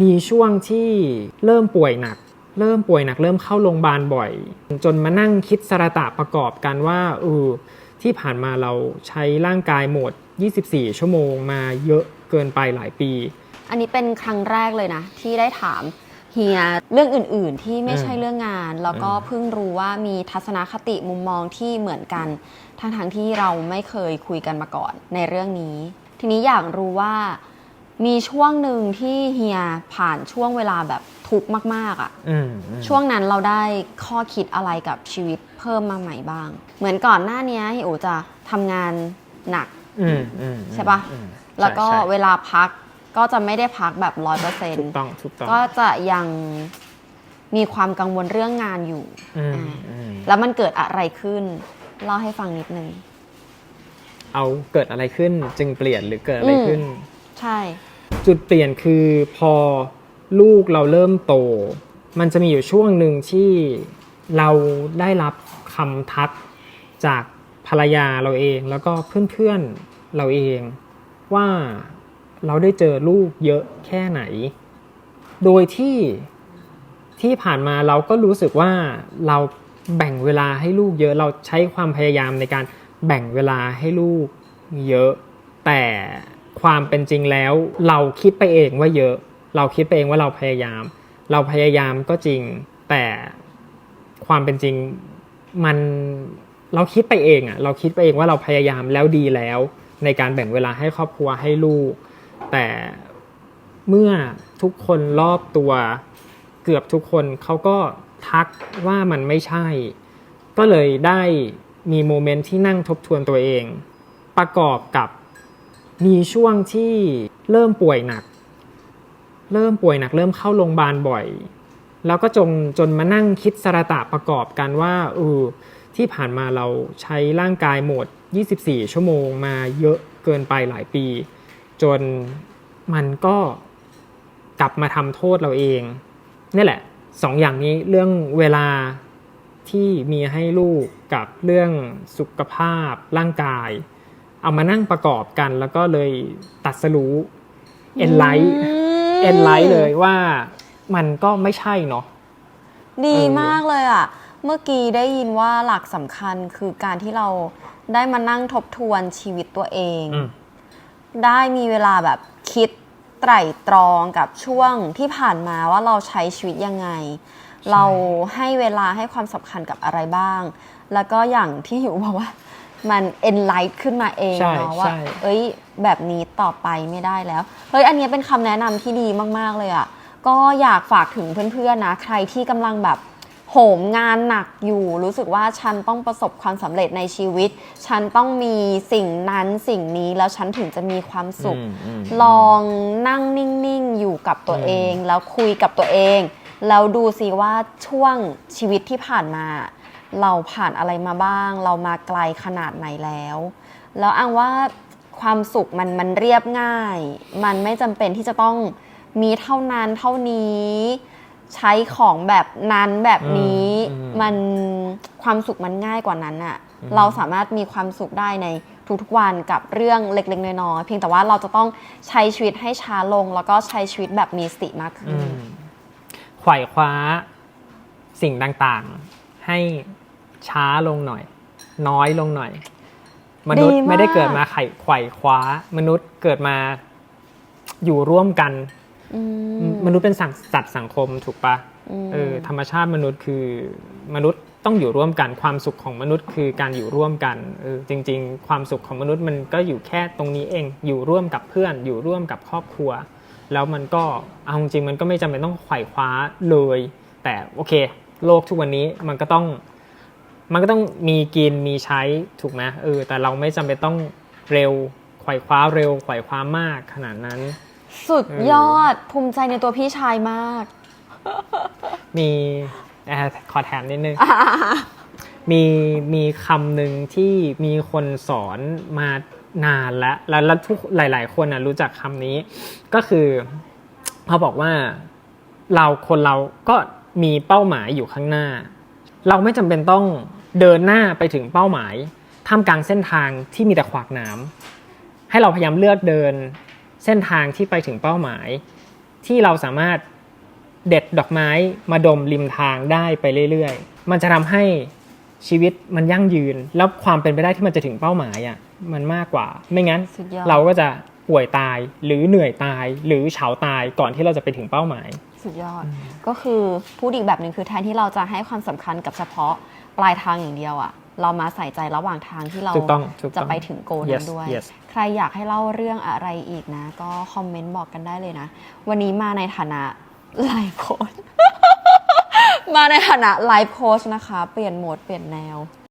มีช่วงที่เริ่มป่วยหนัก เริ่มป่วยหนัก เริ่มเข้าโรงพยาบาลบ่อย จนมานั่งคิดสระตะประกอบกันว่าเออที่ผ่านมาเราใช้ร่างกายโหมด 24 ชั่วโมงมาเยอะเกินไปหลายปี อันนี้เป็นครั้งแรกเลยนะ ที่ได้ถามเฮียเรื่องอื่น ๆ ที่ไม่ใช่เรื่องงาน แล้วก็เพิ่งรู้ว่ามีทัศนคติมุมมองที่เหมือนกัน ทั้งทงๆที่เราไม่เคยคุยกันมาก่อนในเรื่องนี้ ทีนี้อยากรู้ว่า มีช่วงหนึ่งที่เฮียผ่านช่วงเวลาแบบทุกข์มาก ๆอะ่ะอืมอืมช่วงนั้นเราได้ข้อคิดอะไรกับชีวิตเพิ่มมาใหม่บ้าง เหมือนก่อนหน้านี้เฮียโอจะทำงานหนัก อืมอืมใช่ปะ อืมแล้วก็ใช่ใช่เวลาพักก็จะไม่ได้พักแบบร้อยเปอร์เซ็นถูต์กต้องถูกต้องก็จะยังมีความกังวลเรื่องงานอยู่อืมอ่าอืมแล้วมันเกิดอะไรขึ้น เล่าให้ฟังนิดนึง เอาเกิดอะไรขึ้นจึงเปลี่ยนหรือเกิดอะไรอืม ขึ้น ใช่ จุดเปลี่ยนคือพอลูกเราเริ่มโต มันจะมีอยู่ช่วงหนึ่งที่เราได้รับคำทักจากภรรยาเราเอง แล้วก็เพื่อนๆเราเองว่าเราได้เจอลูกเยอะแค่ไหน โดยที่ที่ผ่านมาเราก็รู้สึกว่าเราแบ่งเวลาให้ลูกเยอะ เราใช้ความพยายามในการแบ่งเวลาให้ลูกเยอะ แต่ ความเป็นจริงแล้ว เราคิดไปเองว่าเยอะ เราคิดไปเองว่าเราพยายาม เราพยายามก็จริง แต่ความเป็นจริงมันเราคิดไปเองอะเราคิดไปเองว่าเราพยายามแล้วดีแล้ว ในการแบ่งเวลาให้ครอบครัวให้ลูก แต่เมื่อทุกคนรอบตัวเกือบทุกคนเขาก็ทักว่ามันไม่ใช่ ก็เลยได้มีโมเมนต์ที่นั่งทบทวนตัวเอง ประกอบกับ มีช่วงที่เริ่มป่วยหนัก เริ่มป่วยหนัก เริ่มเข้าโรงพยาบาลบ่อย แล้วก็จงจนมานั่งคิดสระตะประกอบกันว่าเออที่ผ่านมาเราใช้ร่างกายโหมด 24 ชั่วโมงมาเยอะเกินไปหลายปี จนมันก็กลับมาทำโทษเราเองนี่แหละสองอย่างนี้เรื่องเวลาที่มีให้ลูกกับเรื่องสุขภาพร่างกาย เอามานั่งประกอบกัน แล้วก็เลยตัดสรู้เอ็นไลท์อืมเอ็นไลท์เลยว่ามันก็ไม่ใช่เนาะดีเออมากเลยอะ เมื่อกี้ได้ยินว่าหลักสำคัญคือการที่เราได้มานั่งทบทวนชีวิตตัวเองอืมได้มีเวลาแบบคิดไตร่ตรองกับช่วงที่ผ่านมาว่าเราใช้ชีวิตยังไง เราให้เวลาให้ความสำคัญกับอะไรบ้าง แล้วก็อย่างที่หิวบอกว่า มันเอนไลท์ขึ้นมาเองใช่เนาะว่า ใช่ เอ้ย แบบนี้ต่อไปไม่ได้แล้ว เฮ้ย อันนี้เป็นคำแนะนำที่ดีมาก ๆ เลยอะ่ะ ก็อยากฝากถึงเพื่อน ๆ นะ ใครที่กำลังแบบโหมงานหนักอยู่ รู้สึกว่าฉันต้องประสบความสำเร็จในชีวิต ฉันต้องมีสิ่งนั้นสิ่งนี้แล้วฉันถึงจะมีความสุข อืมอืม ลองนั่งนิ่ง ๆ อยู่กับตัวเอง แล้วคุยกับตัวเอง แล้วดูสิว่าช่วงชีวิตที่ผ่านมา เราผ่านอะไรมาบ้าง เรามาไกลขนาดไหนแล้ว แล้วอังว่าความสุขมันมันเรียบง่าย มันไม่จำเป็นที่จะต้องมีเท่านั้นเท่านี้ ใช้ของแบบนั้นแบบนี้อืมอืมมันความสุขมันง่ายกว่านั้นอะเราสามารถมีความสุขได้ในทุกๆวันกับเรื่องเล็กๆน้อยๆเพียงแต่ว่าเราจะต้องใช้ชีวิตให้ช้าลง แล้วก็ใช้ชีวิตแบบมีสติมากขึ้อืนมไขว่คว้าสิ่งต่างๆ ให้ ช้าลงหน่อย น้อยลงหน่อย มนุษย์ดีมากไม่ได้เกิดมาไขไขว่คว้า มนุษย์เกิดมาอยู่ร่วมกันอืมมนุษย์เป็นสัตว์สัตว์สังคมถูกปะอืมเออธรรมชาติมนุษย์คือมนุษย์ต้องอยู่ร่วมกันความสุขของมนุษย์คือการอยู่ร่วมกันเออจริง ๆ ความสุขของมนุษย์มันก็อยู่แค่ตรงนี้เอง อยู่ร่วมกับเพื่อน อยู่ร่วมกับครอบครัว แล้วมันก็เอาจริงๆมันก็ไม่จำเป็นต้องไขว่คว้าเลย แต่โอเค โลกทุกวันนี้มันก็ต้อง มันก็ต้องมีกินมีใช้ถูกไหมเออแต่เราไม่จำเป็นต้องเร็วไขว่คว้าเร็วไขว่คว้ามากขนาดนั้น สุดยอดภูมิใจในตัวพี่ชายมาก มีเอ่อขอแถมนิดนึงมีมีคำหนึ่งที่มีคนสอนมานานแล้วแล้ว แล้วทุกหลาย ๆ คนนะรู้จักคำนี้ ก็คือเขาบอกว่าเราคนเราก็มีเป้าหมายอยู่ข้างหน้า เราไม่จำเป็นต้อง เดินหน้าไปถึงเป้าหมายท่ามกลางเส้นทางที่มีแต่ขวากหน้ำให้เราพยายามเลือกเดินเส้นทางที่ไปถึงเป้าหมาย ที่เราสามารถเด็ดดอกไม้มาดมริมทางได้ไปเรื่อยๆ มันจะทำให้ชีวิตมันยั่งยืน แล้วความเป็นไปได้ที่มันจะถึงเป้าหมายอะมันมากกว่า ไม่งั้นสุดยอดเราก็จะป่วยตายหรือเหนื่อยตายหรือเฉาตายก่อนที่เราจะไปถึงเป้าหมาย สุดยอด ก็คือพูดอีกแบบหนึ่งคือแทนที่เราจะให้ความสำคัญกับเฉพาะปลายทางอย่างเดียวอะเรามาใส่ใจระหว่างทางที่เราถูกต้องถูกต้องจะไปถึงโกลนั้น Yes, ด้วย yes ใครอยากให้เล่าเรื่องอะไรอีกนะ ก็คอมเมนต์บอกกันได้เลยนะ วันนี้มาในฐานะไลฟ์โค้ชมาในฐานะไลฟ์โค้ชนะคะ เปลี่ยนโหมดเปลี่ยนแนว